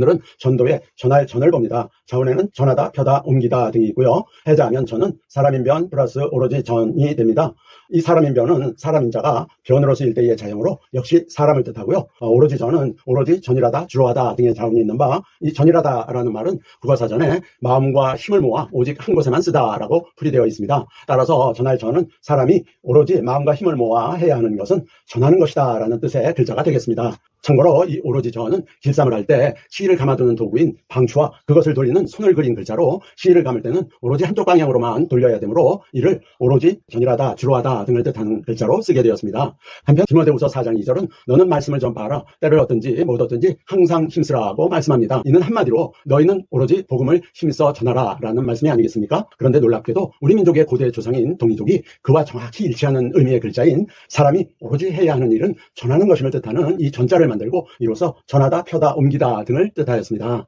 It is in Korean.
오늘은 전도의 전할 전을 봅니다. 자원에는 전하다, 펴다, 옮기다 등이 있고요. 해자하면 전은 사람인 변 플러스 오로지 전이 됩니다. 이 사람인 변은 사람인 자가 변으로 쓰일 때의 자형으로 역시 사람을 뜻하고요. 어, 오로지 전은 오로지 전이라다, 주로하다 등의 자음이 있는 바 이 전이라다라는 말은 국어사전에 마음과 힘을 모아 오직 한 곳에만 쓰다라고 풀이되어 있습니다. 따라서 전할 전은 사람이 오로지 마음과 힘을 모아 해야 하는 것은 전하는 것이다라는 뜻의 글자가 되겠습니다. 참고로 이 오로지 전은 길쌈을 할 때 시를 감아두는 도구인 방추와 그것을 돌리는 손을 그린 글자로 시를 감을 때는 오로지 한쪽 방향으로만 돌려야 되므로 이를 오로지 전이라다 주로하다 등을 뜻하는 글자로 쓰게 되었습니다. 한편 디모데후서 4장 2절은 너는 말씀을 전파하라 때를 얻든지 못 얻든지 항상 힘쓰라고 말씀합니다. 이는 한마디로 너희는 오로지 복음을 힘써 전하라 라는 말씀이 아니겠습니까? 그런데 놀랍게도 우리 민족의 고대 조상인 동이족이 그와 정확히 일치하는 의미의 글자인 사람이 오로지 해야 하는 일은 전하는 것임을 뜻하는 이 전자를 만들고 이로써 전하다, 펴다, 옮기다 등을 뜻하였습니다.